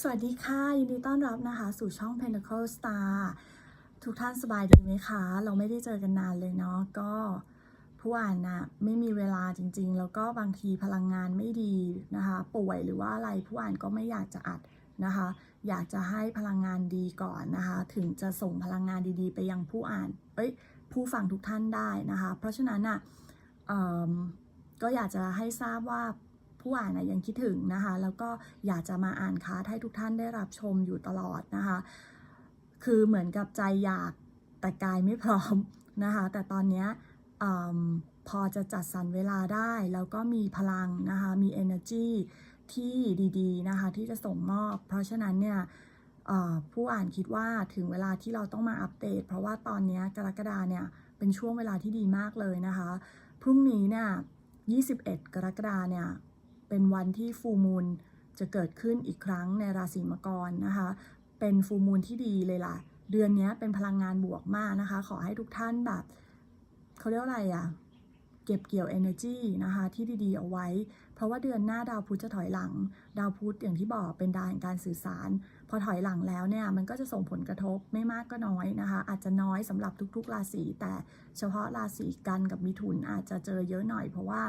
สวัสดีค่ะ ยินดีต้อนรับนะคะ สู่ช่อง Pinnacle Star ทุกท่านสบายดีไหมคะ เราไม่ได้เจอกันนานเลยเนาะก็ผู้อ่านนะไม่มีเวลาจริงๆ แล้วก็บางทีพลังงานไม่ดีนะคะ ป่วยหรือว่าอะไรผู้อ่านก็ไม่อยากจะอัดนะคะ อยากจะให้พลังงานดีก่อนนะคะ ถึงจะส่งพลังงานดีๆ ไปยังผู้อ่านเอ้ยผู้ฟังทุกท่านได้นะคะ เพราะฉะนั้นอะเอิ่มก็อยากจะให้ทราบว่า ผู้อ่านนะยังคิดถึงนะคะ แล้วก็อยากจะมาอ่านคาร์ดให้ทุกท่านได้รับชมอยู่ตลอดนะคะ คือเหมือนกับใจอยากแต่กายไม่พร้อมนะคะ แต่ตอนนี้พอจะจัดสรรเวลาได้ แล้วก็มีพลังนะคะ มี energy ที่ดีๆนะคะ ที่จะส่งมอบ เพราะฉะนั้นเนี่ยผู้อ่านคิดว่าถึงเวลาที่เราต้องมาอัปเดต เพราะว่าตอนนี้กรกฎาเนี่ยเป็นช่วงเวลาที่ดีมากเลยนะคะ พรุ่งนี้เนี่ย 21 กรกฎาเนี่ย เป็นวันที่ฟูมูลจะเกิดขึ้นอีกครั้งในราศีมังกรนะคะ เป็นฟูมูลที่ดีเลยล่ะ เดือนนี้เป็นพลังงานบวกมากนะคะ ขอให้ทุกท่านแบบเขาเรียกอะไรอะเก็บเกี่ยว energy นะคะที่ดีๆเอาไว้ เพราะว่าเดือนหน้าดาวพุธจะถอยหลัง ดาวพุธอย่างที่บอกเป็นดาวแห่งการสื่อสาร พอถอยหลังแล้วเนี่ยมันก็จะส่งผลกระทบไม่มากก็น้อยนะคะ อาจจะน้อยสำหรับทุกๆ ราศีแต่เฉพาะราศีกันกับมิถุนอาจจะเจอเยอะหน่อย เพราะว่า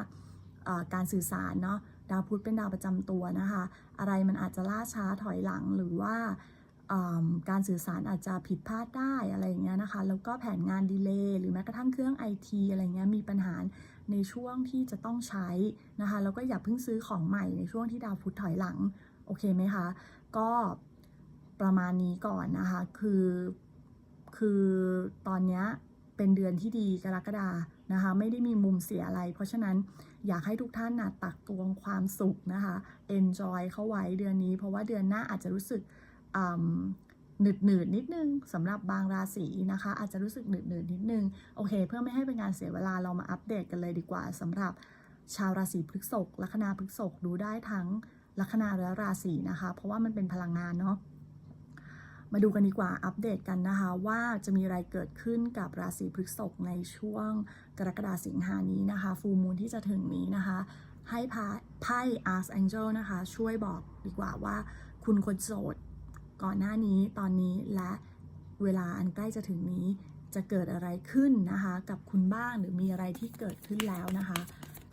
การสื่อสารเนาะ ดาวพุธเป็นดาวประจำตัวนะคะ อะไรมันอาจจะล่าช้าถอยหลังหรือว่าการสื่อสารอาจจะผิดพลาดได้อะไรอย่างเงี้ยนะคะ แล้วก็แผนงานดีเลย์หรือแม้กระทั่งเครื่องไอทีอะไรเงี้ยมีปัญหาในช่วงที่จะต้องใช้นะคะ แล้วก็อย่าเพิ่งซื้อของใหม่ในช่วงที่ดาวพุธถอยหลัง โอเคไหมคะ ก็ประมาณนี้ก่อนนะคะ คือ คือตอนเนี้ยเป็นเดือนที่ดีกรกฎาคม นะคะไม่ได้มีมุมเสียอะไร เพราะฉะนั้นอยากให้ทุกท่านนะตักตวงความสุขนะคะ enjoy เข้าไว้เดือนนี้ เพราะว่าเดือนหน้าอาจจะรู้สึกหนืดหนืดนิดนึงสำหรับบางราศีนะคะ อาจจะรู้สึกหนืดหนืดนิดนึงโอเค เพื่อไม่ให้เป็นการเสียเวลาเรามาอัปเดตกันเลยดีกว่าสำหรับชาวราศีพฤษภลัคนาพฤษภดูได้ทั้งลัคนาและราศีนะคะ เพราะว่ามันเป็นพลังงานเนาะ มาดูกันดีกว่าอัปเดตกันนะคะว่าจะมีอะไรเกิดขึ้นกับราศีพฤษภในช่วงกรกฎาสิงหานี้นะคะ ฟูมูลที่จะถึงนี้นะคะ ให้พาไพ่ Archangel นะคะ ช่วยบอกดีกว่าว่าคุณคนโสดก่อนหน้านี้ตอนนี้และเวลาอันใกล้จะถึงนี้จะเกิดอะไรขึ้นนะคะ กับคุณบ้างหรือมีอะไรที่เกิดขึ้นแล้วนะคะ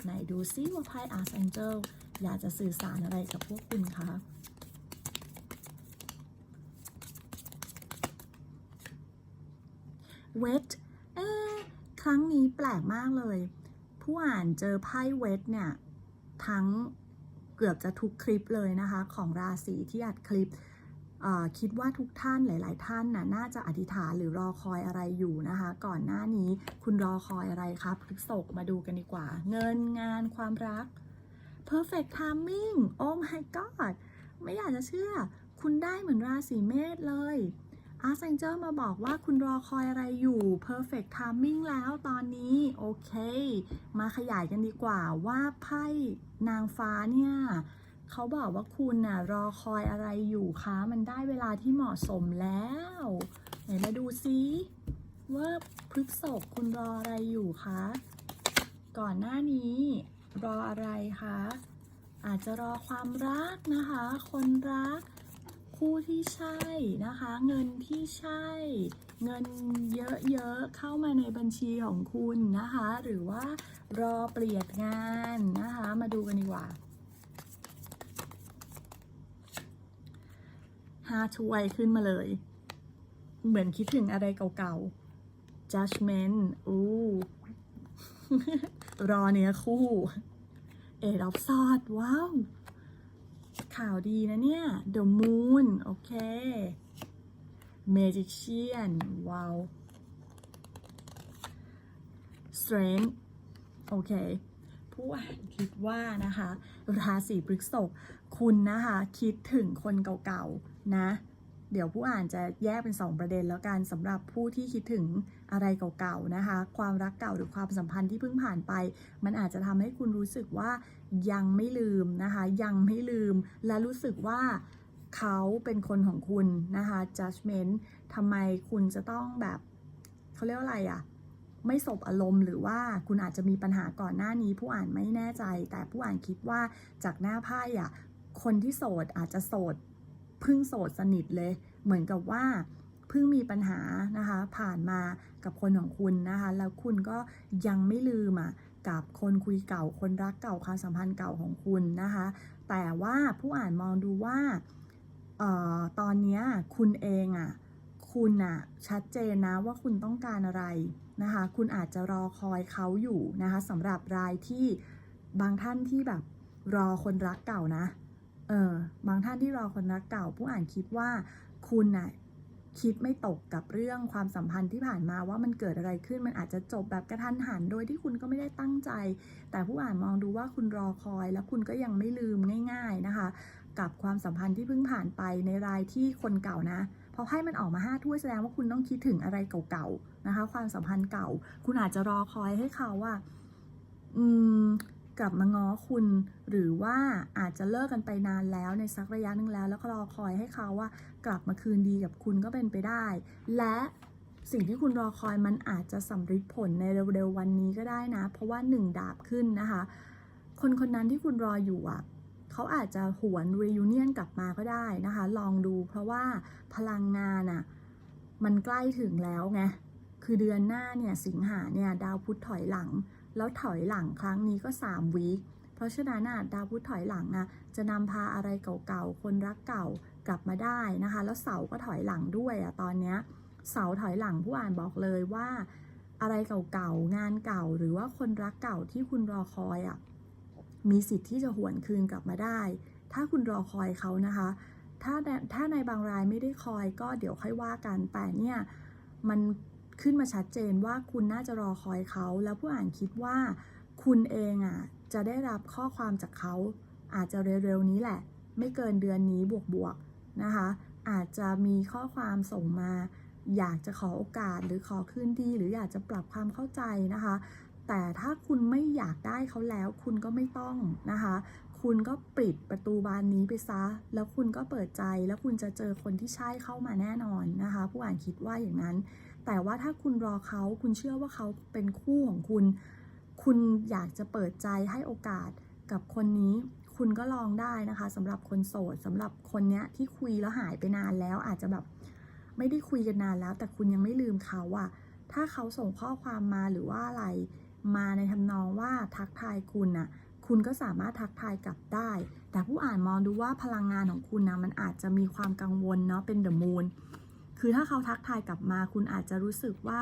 ไหนดูซิว่าไพ่ Archangel อยากจะสื่อสารอะไรกับพวกคุณคะ เวทเอ๊ครั้งนี้แปลกมากเลย ผู้อ่านเจอไพ่เวทเนี่ย ทั้งเกือบจะทุกคลิปเลยนะคะ ของราศีที่อัดคลิปคิดว่าทุกท่านหลาย ๆ ท่านน่ะน่าจะอธิษฐานหรือรอคอยอะไรอยู่นะคะ ก่อนหน้านี้คุณรอคอยอะไรครับพฤกษกมาดูกันดีกว่า เงินงานความรัก perfect timing oh my god ไม่อยากจะเชื่อ คุณได้เหมือนราศีเมษเลย อาร์เซนเจอร์มาบอกว่าคุณรอคอยอะไรอยู่ perfect timing แล้วตอนนี้ โอเค มาขยายกันดีกว่าว่าไพ่นางฟ้าเนี่ยเขาบอกว่าคุณน่ะรอคอยอะไรอยู่คะ มันได้เวลาที่เหมาะสมแล้วไหนมาดูซิว่าพฤกษกคุณรออะไรอยู่คะ ก่อนหน้านี้รออะไรคะ อาจจะรอความรักนะคะ คนรัก คู่ที่ใช่นะคะ เงินที่ใช่ เงินเยอะๆเข้ามาในบัญชีของคุณนะคะ หรือว่ารอเปลี่ยนงานนะคะ มาดูกันดีกว่าห้าถ้วยขึ้นมาเลย เหมือนคิดถึงอะไรเก่าๆ judgment อู้รอเนื้อคู่ เอ็ดออฟซอดว้าว ข่าวดีนะเนี่ย The Moon โอเค Magician ว้าว Strength โอเค ผู้อ่านคิดว่านะคะ ราศีพฤษภคุณนะคะ คิดถึงคนเก่าๆ นะ เดี๋ยวผู้อ่านจะแยกเป็น 2 ประเด็นแล้วกันสำหรับผู้ที่คิดถึง อะไรเก่าๆนะคะ ความรักเก่าหรือความสัมพันธ์ที่เพิ่งผ่านไป มันอาจจะทำให้คุณรู้สึกว่ายังไม่ลืมนะคะ ยังไม่ลืม และรู้สึกว่าเขาเป็นคนของคุณนะคะ judgment ทำไมคุณจะต้องแบบเขาเรียกว่าอะไรอะไม่สบอารมณ์หรือว่าคุณอาจจะมีปัญหาก่อนหน้านี้ ผู้อ่านไม่แน่ใจ แต่ผู้อ่านคิดว่าจากหน้าไพ่อะคนที่โสดอาจจะโสดพิ่งโสดสนิทเลย เหมือนกับว่า เพิ่งมีปัญหานะคะ ผ่านมากับคนของคุณนะคะ แล้วคุณก็ยังไม่ลืมอะกับคนคุยเก่าคนรักเก่าความสัมพันธ์เก่าของคุณนะคะ แต่ว่าผู้อ่านมองดูว่าเอ่อตอนนี้คุณเองอะคุณอะชัดเจนนะว่าคุณต้องการอะไรนะคะ คุณอาจจะรอคอยเขาอยู่นะคะสำหรับรายที่บางท่านที่แบบรอคนรักเก่านะเออบางท่านที่รอคนรักเก่า ผู้อ่านคิดว่าคุณน่ะ คิดไม่ตกกับเรื่องความสัมพันธ์ที่ผ่านมาว่ามันเกิดอะไรขึ้นมันอาจจะจบแบบกระทันหันโดยที่คุณก็ไม่ได้ตั้งใจ แต่ผู้อ่านมองดูว่าคุณรอคอย แล้วคุณก็ยังไม่ลืมง่าย ๆนะคะ กับความสัมพันธ์ที่เพิ่งผ่านไปในรายที่คนเก่านะพอไพ่มันออกมาห้าถ้วยแสดงว่าคุณต้องคิดถึงอะไรเก่าๆนะคะ ความสัมพันธ์เก่า คุณอาจจะรอคอยให้เขาว่า อืม กลับมาง้อคุณ หรือว่าอาจจะเลิกกันไปนานแล้วในสักระยะหนึ่งแล้ว แล้วก็รอคอยให้เขาว่ากลับมาคืนดีกับคุณก็เป็นไปได้ และสิ่งที่คุณรอคอยมันอาจจะสำเร็จผลในเร็วๆวันนี้ก็ได้นะ เพราะว่าหนึ่งดาบขึ้นนะคะ คนคนนั้นที่คุณรออยู่อะเขาอาจจะหวน reunion กลับมาก็ได้นะคะ ลองดูเพราะว่าพลังงานอะมันใกล้ถึงแล้วไง คือเดือนหน้าเนี่ยสิงหาเนี่ยดาวพุธถอยหลัง แล้วถอยหลังครั้งนี้ก็3วีคเพราะฉะนั้นน่ะดาวพุธถอยหลังนะจะนำพาอะไรเก่าๆ คนรักเก่ากลับมาได้นะคะ แล้วเสาก็ถอยหลังด้วยอะตอนเนี้ยเสาร์ถอยหลังผู้อ่านบอกเลยว่า อะไรเก่าๆ งานเก่าหรือว่าคนรักเก่าที่คุณรอคอยอะมีสิทธิ์ที่จะหวนคืนกลับมาได้ ถ้าคุณรอคอยเขานะคะ ถ้าถ้าในบางรายไม่ได้คอยก็เดี๋ยวค่อยว่ากันแต่เนี่ยมัน ขึ้นมาชัดเจนว่าคุณน่าจะรอคอยเขา แล้วผู้อ่านคิดว่า คุณเองอะจะได้รับข้อความจากเขา อาจจะเร็วๆนี้แหละ ไม่เกินเดือนนี้บวกๆนะคะ อาจจะมีข้อความส่งมา อยากจะขอโอกาสหรือขอคืนดี หรืออยากจะปรับความเข้าใจนะคะ แต่ถ้าคุณไม่อยากได้เขาแล้ว คุณก็ไม่ต้องนะคะคุณก็ปิดประตูบานนี้ไปซะ แล้วคุณก็เปิดใจ แล้วคุณจะเจอคนที่ใช่เข้ามาแน่นอนนะคะ ผู้อ่านคิดว่าอย่างนั้น แต่ว่าถ้าคุณรอเขาคุณเชื่อว่าเขาเป็นคู่ของคุณ คุณอยากจะเปิดใจให้โอกาสกับคนนี้ คุณก็ลองได้นะคะสำหรับคนโสดสำหรับคนเนี้ยที่คุยแล้วหายไปนานแล้วอาจจะแบบไม่ได้คุยกันนานแล้ว แต่คุณยังไม่ลืมเขาอะถ้าเขาส่งข้อความมาหรือว่าอะไรมาในทำนองว่าทักทายคุณน่ะ คุณก็สามารถทักทายกลับได้ แต่ผู้อ่านมองดูว่าพลังงานของคุณนะมันอาจจะมีความกังวลเนาะเป็นเดอะมูน คือถ้าเขาทักทายกลับมา คุณอาจจะรู้สึกว่า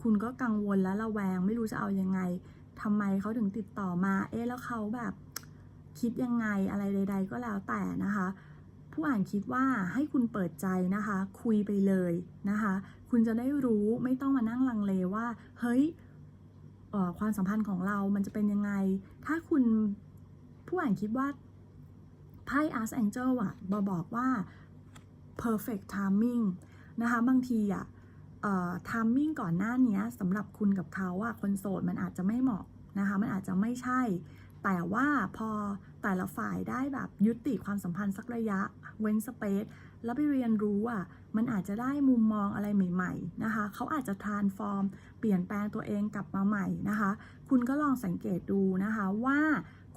คุณก็กังวลและระแวง ไม่รู้จะเอายังไงทำไมเขาถึงติดต่อมา เอ๊ะแล้วเขาแบบคิดยังไงอะไรใด ๆ ก็แล้วแต่นะคะ ผู้อ่านคิดว่าให้คุณเปิดใจนะคะ คุยไปเลยนะคะ คุณจะได้รู้ไม่ต้องมานั่งลังเลว่า เฮ้ยความสัมพันธ์ของเรามันจะเป็นยังไง ถ้าคุณผู้อ่านคิดว่าไพ่ Archangel อะบอะบอกว่า perfect timing นะคะ บางทีอะเอ่อ timing ก่อนหน้านี้สำหรับคุณกับเขาอะคนโสดมันอาจจะไม่เหมาะนะคะ มันอาจจะไม่ใช่ แต่ว่าพอแต่ละฝ่ายได้แบบยุติความสัมพันธ์สักระยะเว้นสเปซแล้วไปเรียนรู้อะ มันอาจจะได้มุมมองอะไรใหม่ ๆ นะคะ เขาอาจจะ transform เปลี่ยนแปลงตัวเองกลับมาใหม่นะคะ คุณก็ลองสังเกตดูนะคะว่า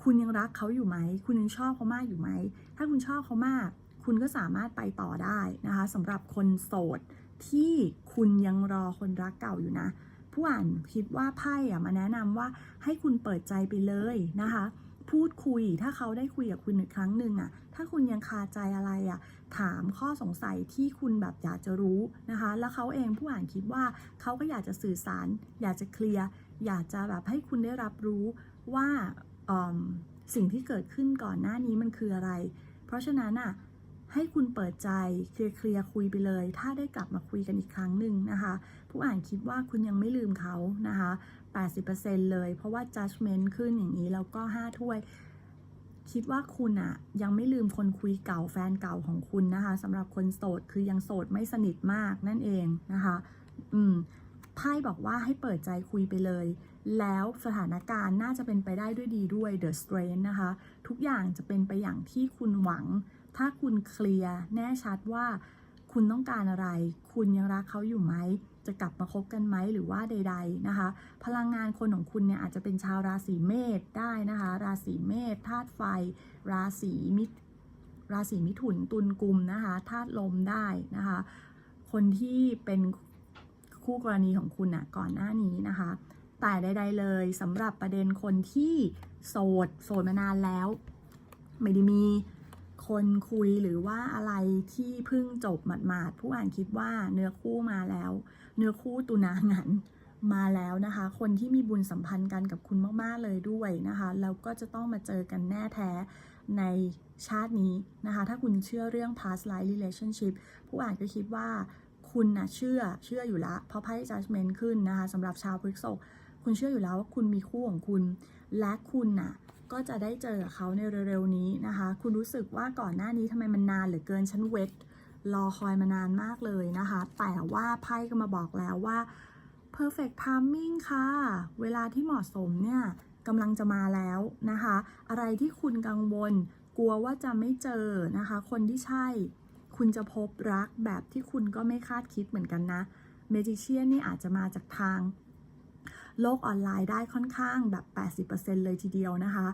คุณยังรักเขาอยู่ไหม คุณยังชอบเขามากอยู่ไหม ถ้าคุณชอบเขามาก คุณก็สามารถไปต่อได้นะคะสำหรับคนโสดที่คุณยังรอคนรักเก่าอยู่นะ ผู้อ่านคิดว่าไพ่อะมาแนะนำว่าให้คุณเปิดใจไปเลยนะคะ พูดคุยถ้าเขาได้คุยกับคุณอีกครั้งหนึ่งอะถ้าคุณยังคาใจอะไรอะถามข้อสงสัยที่คุณแบบอยากจะรู้นะคะ แล้วเขาเองผู้อ่านคิดว่าเขาก็อยากจะสื่อสาร อยากจะเคลียร์อยากจะแบบให้คุณได้รับรู้ว่าสิ่งที่เกิดขึ้นก่อนหน้านี้มันคืออะไร เพราะฉะนั้นอะ ให้คุณเปิดใจเคลียร์คุยไปเลย ถ้าได้กลับมาคุยกันอีกครั้งหนึ่งนะคะ ผู้อ่านคิดว่าคุณยังไม่ลืมเขานะคะ 80%เลย เพราะว่า judgment ขึ้นอย่างนี้แล้วก็ 5 ถ้วย คิดว่าคุณอะยังไม่ลืมคนคุยเก่าแฟนเก่าของคุณนะคะสำหรับคนโสดคือยังโสดไม่สนิทมากนั่นเองนะคะ อืมไพ่บอกว่าให้เปิดใจคุยไปเลย แล้วสถานการณ์น่าจะเป็นไปได้ด้วยดีด้วย The Strength นะคะ ทุกอย่างจะเป็นไปอย่างที่คุณหวัง ถ้าคุณเคลียร์แน่ชัดว่าคุณต้องการอะไร คุณยังรักเขาอยู่ไหม จะกลับมาคบกันไหมหรือว่าใด ๆนะคะ พลังงานคนของคุณเนี่ยอาจจะเป็นชาวราศีเมษได้นะคะ ราศีเมษธาตุไฟ ราศีมิราศีมิถุนตุลกุมนะคะธาตุลมได้นะคะ คนที่เป็นคู่กรณีของคุณอะก่อนหน้านี้นะคะ แต่ใด ๆ เลยสำหรับประเด็นคนที่โสด โสดมานานแล้ว ไม่ได้มี คนคุยหรือว่าอะไรที่เพิ่งจบหมาดๆผู้อ่านคิดว่าเนื้อคู่มาแล้ว เนื้อคู่ตุนางันมาแล้วนะคะ คนที่มีบุญสัมพันธ์กันกับคุณมากๆเลยด้วยนะคะแล้วก็จะต้องมาเจอกันแน่แท้ในชาตินี้นะคะ ถ้าคุณเชื่อเรื่อง past life relationship ผู้อ่านก็คิดว่าคุณนะเชื่อเชื่ออยู่แล้วเพราะไพ่ judgment ขึ้นนะคะสำหรับชาวพฤษภคุณเชื่ออยู่แล้วว่าคุณมีคู่ของคุณ และคุณน่ะ ก็จะได้เจอกับเขาในเร็วๆนี้นะคะ คุณรู้สึกว่าก่อนหน้านี้ทำไมมันนานเหลือเกินฉันเวทรอคอยมานานมากเลยนะคะ แต่ว่าไพ่ก็มาบอกแล้วว่า perfect timing ค่ะ เวลาที่เหมาะสมเนี่ยกำลังจะมาแล้วนะคะ อะไรที่คุณกังวล กลัวว่าจะไม่เจอนะคะ คนที่ใช่ คุณจะพบรักแบบที่คุณก็ไม่คาดคิดเหมือนกันนะ เมจิเชียนนี่อาจจะมาจากทาง โลกออนไลน์ได้ค่อนข้างแบบ 80%เลยทีเดียวนะคะ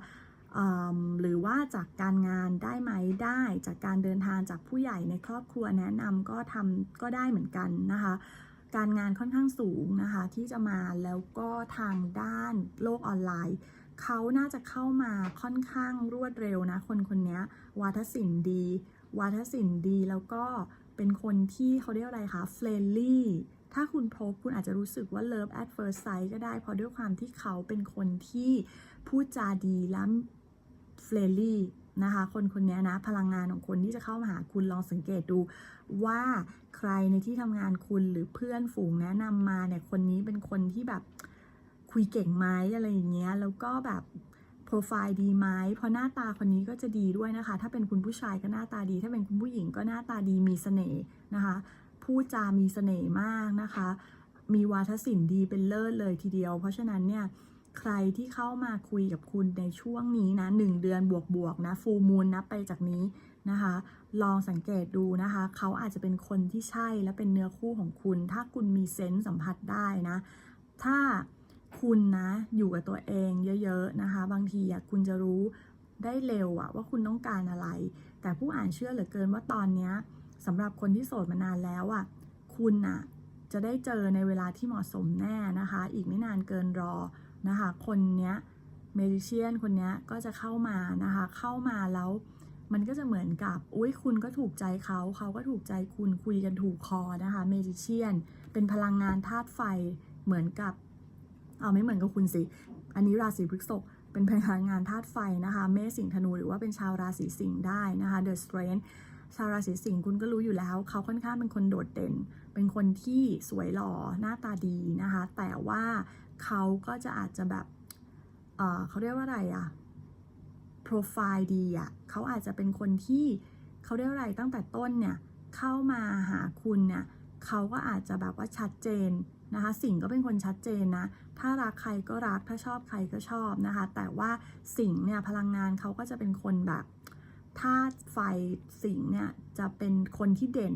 หรือว่าจากการงานได้ไหมได้จากการเดินทางจากผู้ใหญ่ในครอบครัวแนะนำก็ทำก็ได้เหมือนกันนะคะ การงานค่อนข้างสูงนะคะที่จะมาแล้วก็ทางด้านโลกออนไลน์เขาน่าจะเข้ามาค่อนข้างรวดเร็วนะ คนคนนี้วาทศิลป์ดี วาทศิลป์ดีแล้วก็ เป็นคนที่เขาเรียกอะไรคะเฟรนลี่ถ้าคุณพบคุณอาจจะรู้สึกว่า love at first sight ก็ได้ เพราะด้วยความที่เขาเป็นคนที่พูดจาดีและเฟรนลี่นะคะคนคนนี้นะพลังงานของคนที่จะเข้ามาหาคุณลองสังเกตดู ว่าใครในที่ทำงานคุณหรือเพื่อนฝูงแนะนำมาเนี่ยคนนี้เป็นคนที่แบบคุยเก่งไหมอะไรอย่างเงี้ยแล้วก็แบบ รไฟล์ดีไหมเพราะหน้าตาคนนี้ก็จะดีด้วยนะคะ ถ้าเป็นคุณผู้ชายก็หน้าตาดี ถ้าเป็นคุณผู้หญิงก็หน้าตาดีมีเสน่ห์นะคะพูดจามีเสน่ห์มากนะคะ มีวาทศิลป์ดีเป็นเลิศเลยทีเดียว เพราะฉะนั้นเนี่ยใครที่เข้ามาคุยกับคุณในช่วงนี้นะหนึ่งเดือนบวกๆนะฟูมูลนับไปจากนี้นะคะ ลองสังเกตดูนะคะ เขาอาจจะเป็นคนที่ใช่และเป็นเนื้อคู่ของคุณ ถ้าคุณมีเซนส์สัมผัสได้นะ ถ้า คุณนะอยู่กับตัวเองเยอะๆนะคะ บางทีอะคุณจะรู้ได้เร็วอะว่าคุณต้องการอะไร แต่ผู้อ่านเชื่อเหลือเกินว่าตอนเนี้ยสำหรับคนที่โสดมานานแล้วอะคุณอะจะได้เจอในเวลาที่เหมาะสมแน่นะคะ อีกไม่นานเกินรอนะคะ คนเนี้ยเมดิเชียนคนนี้ก็จะเข้ามานะคะ เข้ามาแล้ว มันก็จะเหมือนกับ อุ้ยคุณก็ถูกใจเขาเขาก็ถูกใจคุณคุยกันถูกคอนะคะเมจิเชียนเป็นพลังงานธาตุไฟเหมือนกับ เอาไม่เหมือนกับคุณสิ อันนี้ราศีพฤษภเป็นพลังงานธาตุไฟนะคะ เมษสิงห์ธนูหรือว่าเป็นชาวราศีสิงห์ได้นะคะ The Strength ชาวราศีสิงห์คุณก็รู้อยู่แล้ว เขาค่อนข้างเป็นคนโดดเด่น เป็นคนที่สวยหล่อหน้าตาดีนะคะ แต่ว่าเขาก็จะอาจจะแบบเเขาเรียกว่าอะไรอะโปรไฟล์ดีอะเขาอาจจะเป็นคนที่เขาเรียกอะไรตั้งแต่ต้นเนี่ยเข้ามาหาคุณเนี่ยเขาก็อาจจะแบบว่าชัดเจน นะคะสิ่งก็เป็นคนชัดเจนนะถ้ารักใครก็รักถ้าชอบใครก็ชอบนะคะ แต่ว่าสิ่งเนี่ยพลังงานเขาก็จะเป็นคนแบบธาตุไฟสิ่งเนี่ยจะเป็นคนที่เด่น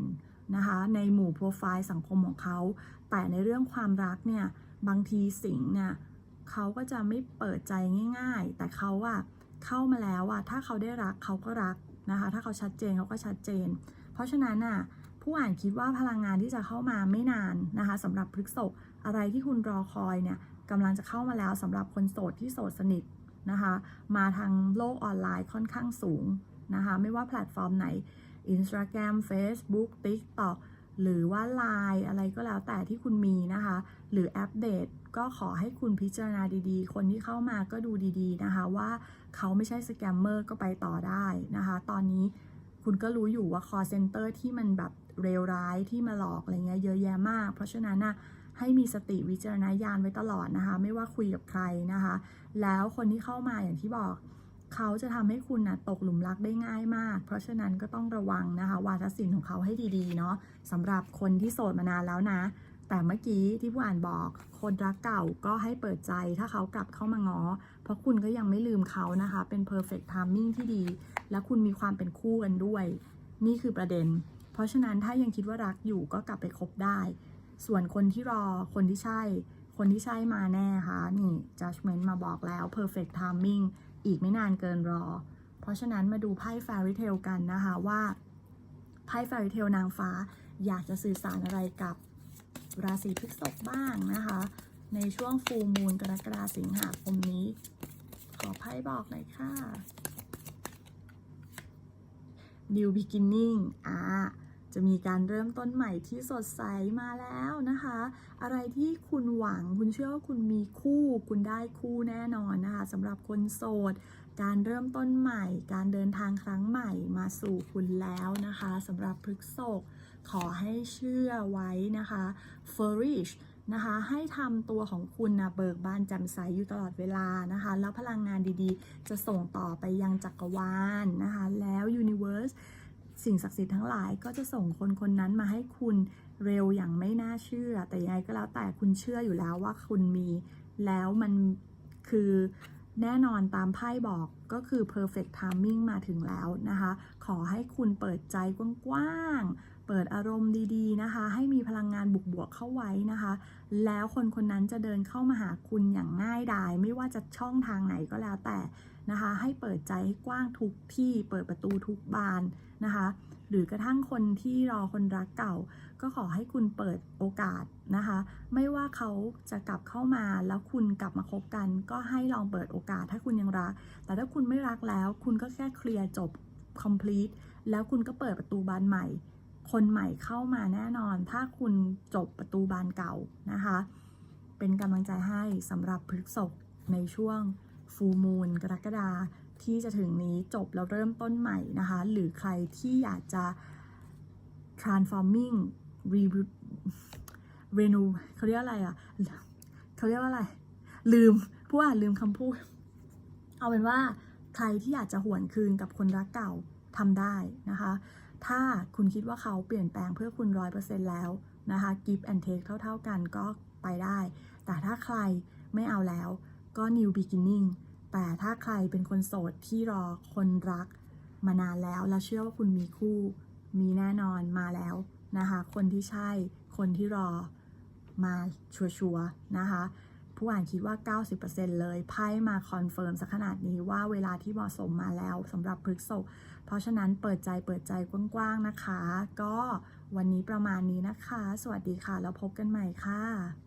นะคะในหมู่โปรไฟล์สังคมของเขา แต่ในเรื่องความรักเนี่ยบางทีสิงเนี่ยเขาก็จะไม่เปิดใจง่าย ๆ แต่เขาอะเข้ามาแล้วอะถ้าเขาได้รักเขาก็รักนะคะ ถ้าเขาชัดเจนเขาก็ชัดเจน เพราะฉะนั้นอะ ผู้อ่านคิดว่าพลังงานที่จะเข้ามาไม่นานนะคะสำหรับพฤกษภอะไรที่คุณรอคอยเนี่ยกำลังจะเข้ามาแล้วสำหรับคนโสดที่โสดสนิทนะคะมาทางโลกออนไลน์ค่อนข้างสูงนะคะไม่ว่าแพลตฟอร์มไหน Instagram Facebook TikTok หรือว่า Line อะไรก็แล้วแต่ที่คุณมีนะคะ หรือแอปเดตก็ขอให้คุณพิจารณาดีๆ คนที่เข้ามาก็ดูดีๆนะคะ ว่าเขาไม่ใช่สแกมเมอร์ก็ไปต่อได้นะคะ ตอนนี้คุณก็รู้อยู่ว่า call center ที่มันแบบ เลวร้ายที่มาหลอกอะไรเงี้ยเยอะแยะมาก เพราะฉะนั้นนะให้มีสติวิจารณญาณไว้ตลอดนะคะ ไม่ว่าคุยกับใครนะคะ แล้วคนที่เข้ามาอย่างที่บอกเขาจะทำให้คุณนะตกหลุมรักได้ง่ายมาก เพราะฉะนั้นก็ต้องระวังนะคะ วาทศิลป์ของเขาให้ดีๆเนาะสำหรับคนที่โสดมานานแล้วนะ แต่เมื่อกี้ที่ผู้อ่านบอก คนรักเก่าก็ให้เปิดใจถ้าเขากลับเข้ามาง้อ เพราะคุณก็ยังไม่ลืมเขานะคะ เป็น perfect timing ที่ดี และคุณมีความเป็นคู่กันด้วย นี่คือประเด็น เพราะฉะนั้นถ้ายังคิดว่ารักอยู่ก็กลับไปคบได้ ส่วนคนที่รอคนที่ใช่ คนที่ใช่มาแน่ค่ะ นี่ judgment มาบอกแล้ว perfect timing อีกไม่นานเกินรอเพเพราะฉะนั้นมาดูไพ่ Fairy Tale กันนะคะว่าไพ่ Fairy Tale นางฟ้า อยากจะสื่อสารอะไรกับราศีพฤษภบ้างนะคะ ในช่วงฟูมูลกรกฎาสิงหาคมนี้ ขอไพ่บอกหน่อยค่ะ New Beginning อ่า จะมีการเริ่มต้นใหม่ที่สดใสมาแล้วนะคะ อะไรที่คุณหวังคุณเชื่อว่าคุณมีคู่ คุณได้คู่แน่นอนนะคะสำหรับคนโสด การเริ่มต้นใหม่ การเดินทางครั้งใหม่มาสู่คุณแล้วนะคะสำหรับพฤกษกขอให้เชื่อไว้นะคะ f u r i s h นะคะให้ทำตัวของคุณนะเบิกบานแจ่มใสอยู่ตลอดเวลานะคะ แล้วพลังงานดีๆ จะส่งต่อไปยังจักรวาลนะคะ แล้ว Universe สิ่ สิ่งศักดิ์สิทธิ์ทั้งหลายก็จะส่งคนคนนั้นมาให้คุณเร็วอย่างไม่น่าเชื่อ แต่ยังไงก็แล้วแต่คุณเชื่ออยู่แล้วว่าคุณมี แล้วมันคือแน่นอนตามไพ่บอกก็คือ perfect timing มาถึงแล้วนะคะ ขอให้คุณเปิดใจกว้างๆ เปิดอารมณ์ดีๆนะคะ ให้มีพลังงานบวกๆเข้าไว้นะคะ แล้วคนคนนั้นจะเดินเข้ามาหาคุณอย่างง่ายดาย ไม่ว่าจะช่องทางไหนก็แล้วแต่ นะคะ ให้เปิดใจให้กว้างทุกที่เปิดประตูทุกบานนะคะ หรือกระทั่งคนที่รอคนรักเก่า ก็ขอให้คุณเปิดโอกาสนะคะ ไม่ว่าเขาจะกลับเข้ามาแล้วคุณกลับมาคบกัน ก็ให้ลองเปิดโอกาสถ้าคุณยังรัก แต่ถ้าคุณไม่รักแล้ว คุณก็แค่เคลียร์จบ complete แล้วคุณก็เปิดประตูบานใหม่ คนใหม่เข้ามาแน่นอน ถ้าคุณจบประตูบานเก่านะคะ เป็นกำลังใจให้สำหรับพฤกษภในช่วง ฟูมูลกรกฎาที่จะถึงนี้จบแล้วเริ่มต้นใหม่นะคะ หรือใครที่อยากจะ transforming re renew เขาเรียกอะไรอะเขาเรียกว่าอะไร ลืมผู้อ่านลืมคำพูด เอาเป็นว่าใครที่อยากจะหวนคืนกับคนรักเก่าทำได้นะคะ ถ้าคุณคิดว่าเขาเปลี่ยนแปลงเพื่อคุณร้อยเปอร์เซ็นต์แล้วนะคะ give and take เท่า ๆกันก็ไปได้ แต่ถ้าใครไม่เอาแล้ว ก็ new beginning แต่ถ้าใครเป็นคนโสดที่รอคนรักมานานแล้ว แล้วเชื่อว่าคุณมีคู่ มีแน่นอนมาแล้วนะคะ คนที่ใช่ คนที่รอมาชัวร์ๆนะคะ ผู้อ่านคิดว่า 90%เลยไพ่มาคอนเฟิร์มสักขนาดนี้ว่าเวลาที่เหมาะสมมาแล้วสำหรับพฤกษภเพราะฉะนั้นเปิดใจเปิดใจกว้างๆนะคะ ก็วันนี้ประมาณนี้นะคะ สวัสดีค่ะ แล้วพบกันใหม่ค่ะ